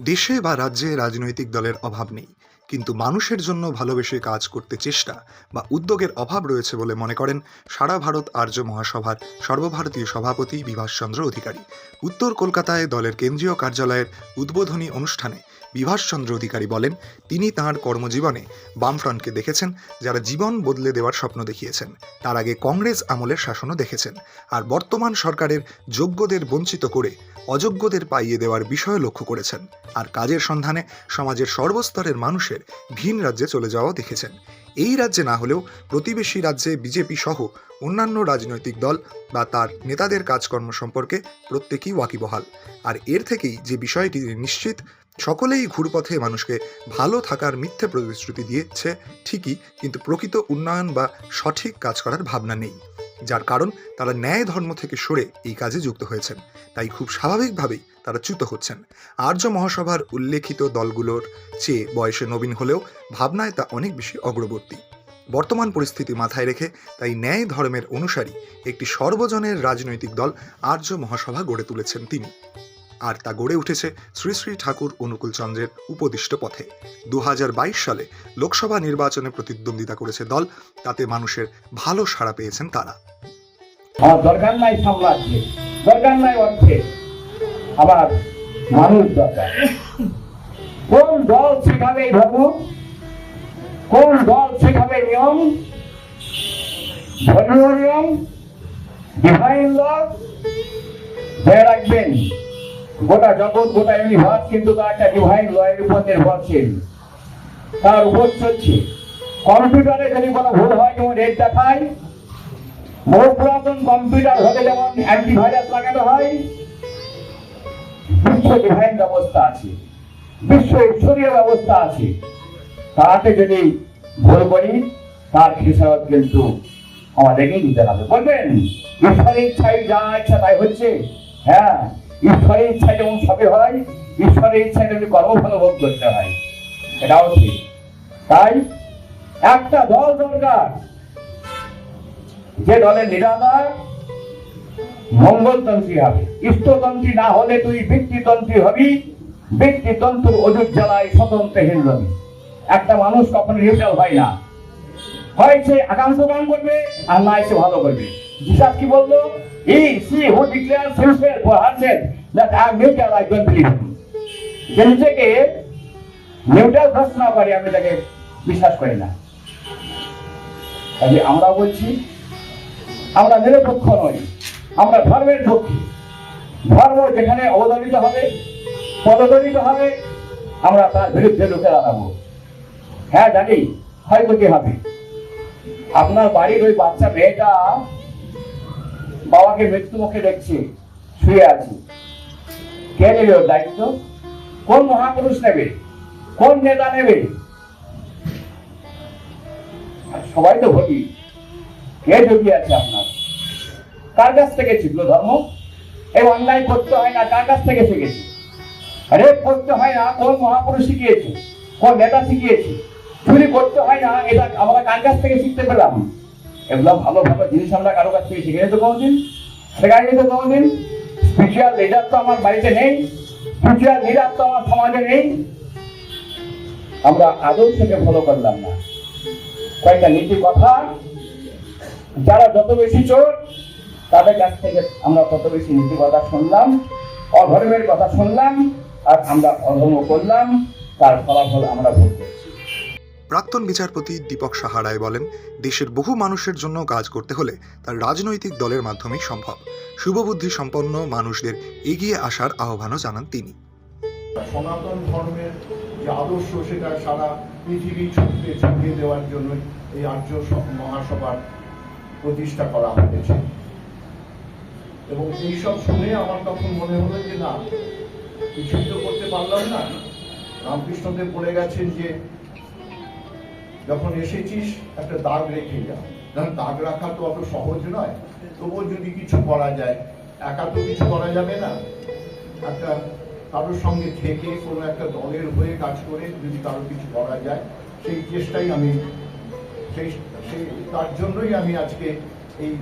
দেশে বা রাজ্যে রাজনৈতিক দলের অভাব নেই, কিন্তু মানুষের জন্য ভালোবেসে কাজ করতে চেষ্টা বা উদ্যোগের অভাব রয়েছে বলে মনে করেন সারা ভারত আর্য মহাসভার সর্বভারতীয় সভাপতি বিভাসচন্দ্র অধিকারী। উত্তর কলকাতায় দলের কেন্দ্রীয় কার্যালয়ের উদ্বোধনী অনুষ্ঠানে বিভাসচন্দ্র অধিকারী বলেন, তিনি তাঁর কর্মজীবনে বামফ্রন্টকে দেখেছেন, যারা জীবন বদলে দেওয়ার স্বপ্ন দেখিয়েছেন। তার আগে কংগ্রেস আমলের শাসনও দেখেছেন। আর বর্তমান সরকারের যোগ্যদের বঞ্চিত করে অযোগ্যদের পাইয়ে দেওয়ার বিষয় লক্ষ্য করেছেন। আর কাজের সন্ধানে সমাজের সর্বস্তরের মানুষের ভিন রাজ্যে চলে যাওয়াও দেখেছেন। এই রাজ্যে না হলেও প্রতিবেশী রাজ্যে বিজেপি সহ অন্যান্য রাজনৈতিক দল বা তার নেতাদের কাজকর্ম সম্পর্কে প্রত্যেকেই ওয়াকিবহাল। আর এর থেকেই যে বিষয়টি নিশ্চিত, সকলেই ঘুরপথে মানুষকে ভালো থাকার মিথ্যে প্রতিশ্রুতি দিয়েছে ঠিকই, কিন্তু প্রকৃত উন্নয়ন বা সঠিক কাজ করার ভাবনা নেই। যার কারণ তারা ন্যায় ধর্ম থেকে সরে এই কাজে যুক্ত হয়েছেন। তাই খুব স্বাভাবিকভাবেই তারা চ্যুত হচ্ছেন। আর্য মহাসভার উল্লেখিত দলগুলোর চেয়ে বয়সে নবীন হলেও ভাবনায় তা অনেক বেশি অগ্রবর্তী। বর্তমান পরিস্থিতি মাথায় রেখে তাই ন্যায় ধর্মের অনুসারী একটি সর্বজনের রাজনৈতিক দল আর্য মহাসভা গড়ে তুলেছেন তিনি। আর তা গড়ে উঠেছে শ্রী শ্রী ঠাকুর অনুকূল চন্দ্রের উপদিষ্ট পথে। দু সালে লোকসভা নির্বাচনে প্রতিদ্বন্দ্বিতা করেছে দল, তাতে মানুষের ভালো সাড়া পেয়েছেন তারা। দরকার নাই কোন দল শেখাবে ধর্ম কোন দল শেখাবে নিয়ম, ধর্মীয় নিয়ম ডিভাইন ল রাখবেন। গোটা জগৎ, গোটা ইউনিভার্স কিন্তু তার একটা ডিভাইন ল এর উপর নির্ভরশীল। তার উপর চলছে। কম্পিউটারে যদি কোনো ভুল হয়, যেমন রেট দেখায়, বহু পুরাতন কম্পিউটার হলে যেমন অ্যান্টিভাইরাস লাগানো হয়, বিশ্ব ডিভাইন ব্যবস্থা আছে। বিশ্ব ঈশ্বরীয় ব্যবস্থা আছে। তাতে যদি ভুল করি, তার কিন্তু আমাদেরকেই দিতে হবে। বলবেন, ঈশ্বরের ইচ্ছায় যা ইচ্ছা তাই হচ্ছে? হ্যাঁ। ঈশ্বরের ইচ্ছায় যেমন সবে হয়, ঈশ্বরের ইচ্ছায় তেমনি কর্মফল ভোগ করতে হয়। এটাও ঠিক। তাই একটা দল দরকার। যে দলের নিরাদার মঙ্গলতন্ত্রী হবে। ইষ্টতন্ত্রী না হলে তুই ব্যক্তিতন্ত্রী হবি, ব্যক্তিতন্ত্র অজুর জ্বালায় স্বতন্ত্রহীন রবি একটা মানুষ কখনো নিউট্রাল হয় না। হয় সে আকাঙ্ক্ষ গান করবে আর না সে ভালো করবে। জিসাস কি বলল? He see, who, declare for that I I don't believe যে নিজেকে নিউট্রাল আমি তাকে বিশ্বাস করি না। কাজে আমরা বলছি, আমরা নিরপেক্ষ নই, আমরা ধর্মের পক্ষে। ধর্ম যেখানে অবদানিত হবে, পদদলিত হবে, আমরা তার বিরুদ্ধে রুখে দাঁড়াবো। হ্যাঁ জানি ক্ষয়ক্ষতি হবে। আপনার বাড়ির ওই বাচ্চা মেয়েটা বাবাকে মৃত্যু মুখে দেখছে, শুয়ে আছে। কে নেবে ওর দায়িত্ব? কোন মহাপুরুষ নেবে? কোন নেতা নেবে? সবাই তো ভোগী। কে যোগী আছে আপনার? কার কাছ থেকে শিখলো ধর্ম? এই অন্যায় করতে হয় না, কার কাছ থেকে শিখেছি? রেপ করতে হয় না, কোন মহাপুরুষ শিখিয়েছে? কোন নেতা শিখিয়েছে? চুরি করতে হয় না, এটা আমরা কার কাছ থেকে শিখতে পেলাম? এগুলো ভালো ভালো জিনিস আমরা কারও কাছ থেকে শিখে তো কোনোদিন শেখাইনি তো কোনোদিন স্পিরিচুয়াল লিডার তো আমার বাড়িতে নেই। স্পিরিচুয়াল লিডার তো আমার সমাজে নেই। আমরা আদর্শকে ফলো করলাম না। কয়েকটা নীতি কথা। যারা যত বেশি চোর, তাদের কাছ থেকে আমরা তত বেশি নীতি কথা শুনলাম, অধর্মের কথা শুনলাম, আর আমরা অধর্ম করলাম, তার ফলাফল আমরা ভোগ করছি। প্রাক্তন বিচারপতি দীপক সাহা রায় বলেন, দেশের বহু মানুষের জন্য কাজ করতে হলে তার রাজনৈতিক দলের মাধ্যমেই সম্ভব। শুভবুদ্ধি সম্পন্ন মানুষদের এগিয়ে আসার আহ্বানও জানান তিনি। সনাতন ধর্মের যে আদর্শ, সেটা সারা পৃথিবী ছড়িয়ে ছড়িয়ে দেওয়ার জন্য এই আর্য মহাসভার প্রতিষ্ঠা করা হয়েছে। এবং এইসব শুনে আমার তখন মনে হলো যে, না, কিছুই তো করতে পারলাম না। রামকৃষ্ণদেব বলে গেছেন যে যখন এসেছিস, একটা দাগ রেখে যা। কারণ দাগ রাখা তো অত সহজ নয়। তবুও যদি কিছু করা যায়, একা তো কিছু করা যাবে না। একটা কারোর সঙ্গে থেকে কোনো একটা দলের হয়ে কাজ করে যদি কারও কিছু করা যায়, সেই চেষ্টাই আমি, সেই সেই, তার জন্যই আমি আজকে এই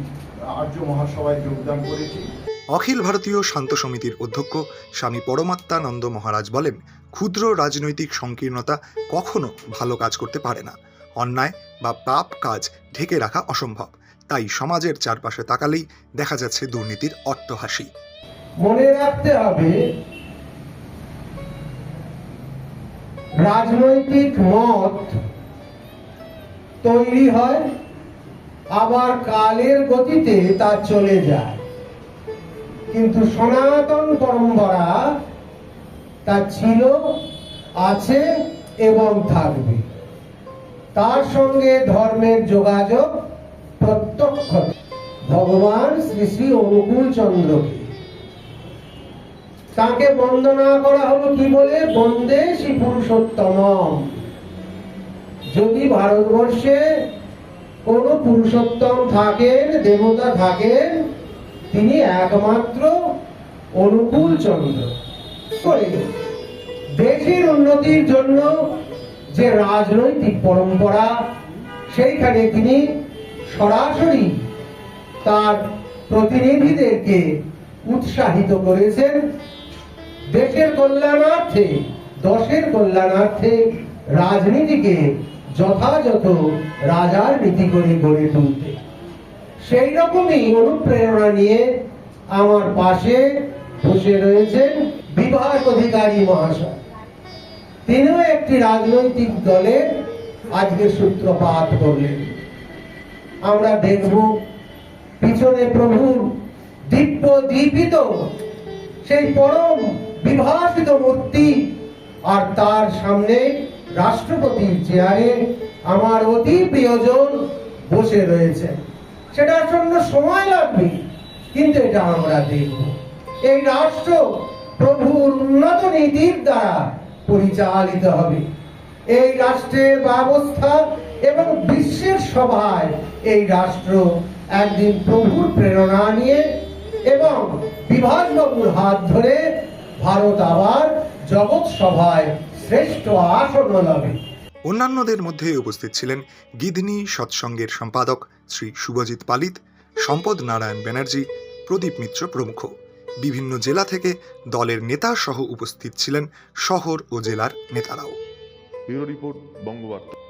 আর্য মহাসভায় যোগদান করেছি। অখিল ভারতীয় শান্ত সমিতির অধ্যক্ষ স্বামী পরমাত্মানন্দ মহারাজ বলেন, ক্ষুদ্র রাজনৈতিক সংকীর্ণতা কখনো ভালো কাজ করতে পারে না। অন্যায় বা পাপ কাজ ঢেকে রাখা অসম্ভব। তাই সমাজের চারপাশে তাকালেই দেখা যাচ্ছে দুর্নীতির অট্টহাসি। মনে রাখতে হবে, রাজনৈতিক মত তৈরি হয়, আবার কালের গতিতে তা চলে যায়। কিন্তু সনাতন পরম্পরা তা ছিল, আছে এবং থাকবে। তার সঙ্গে ধর্মের যোগাযোগ প্রত্যক্ষ। ভগবান শ্রী শ্রী অনুকূল চন্দ্রকে তাকে বন্দনা করা হলো কি বলে? বন্দে শ্রী পুরুষোত্তম যদি ভারতবর্ষে কোন পুরুষোত্তম থাকেন, দেবতা থাকেন, তিনি একমাত্র অনুকূল চন্দ্র দেশের উন্নতির জন্য যে রাজনৈতিক পরম্পরা, সেইখানে তিনি সরাসরি তার প্রতিনিধিদেরকে উৎসাহিত করেছেন দেশের কল্যাণার্থে, দশের কল্যাণার্থে রাজনীতিকে যথাযথ রাজার নীতি করে গড়ে তুলতে। সেই রকমই অনুপ্রেরণা নিয়ে আমার পাশে বসে রয়েছেন বিভাগ অধিকারী মহাশয়। তিনিও একটি রাজনৈতিক দলের আজকে সূত্রপাত করলেন। আমরা দেখব পিছনে প্রভুর দিব্য দীপিত, সেই পরম বিভাসিত মূর্তি, আর তার সামনে রাষ্ট্রপতির চেয়ারে আমার অতি প্রিয়জন বসে রয়েছে। সেটার জন্য সময় লাগবে, কিন্তু এটা আমরা দেখব। এই রাষ্ট্র প্রভুর উন্নত নীতির দ্বারা পরিচালিত হবে। এই রাষ্ট্রের ব্যবস্থা এবং বিশ্বের সভায় এই রাষ্ট্র একদিন প্রভুর প্রেরণা নিয়ে এবং বিভাসবাবুর হাত ধরে ভারত আবার জগৎ সভায় শ্রেষ্ঠ আসন লবে অন্যান্যদের মধ্যে উপস্থিত ছিলেন গিধনি সৎসঙ্গের সম্পাদক শ্রী শুভজিৎ পালিত, সম্পদ নারায়ণ ব্যানার্জি, প্রদীপ মিত্র প্রমুখ। বিভিন্ন জেলা থেকে দলের নেতা সহ উপস্থিত ছিলেন শহর ও জেলার নেতারাও। রিপোর্ট বঙ্গবার্তা।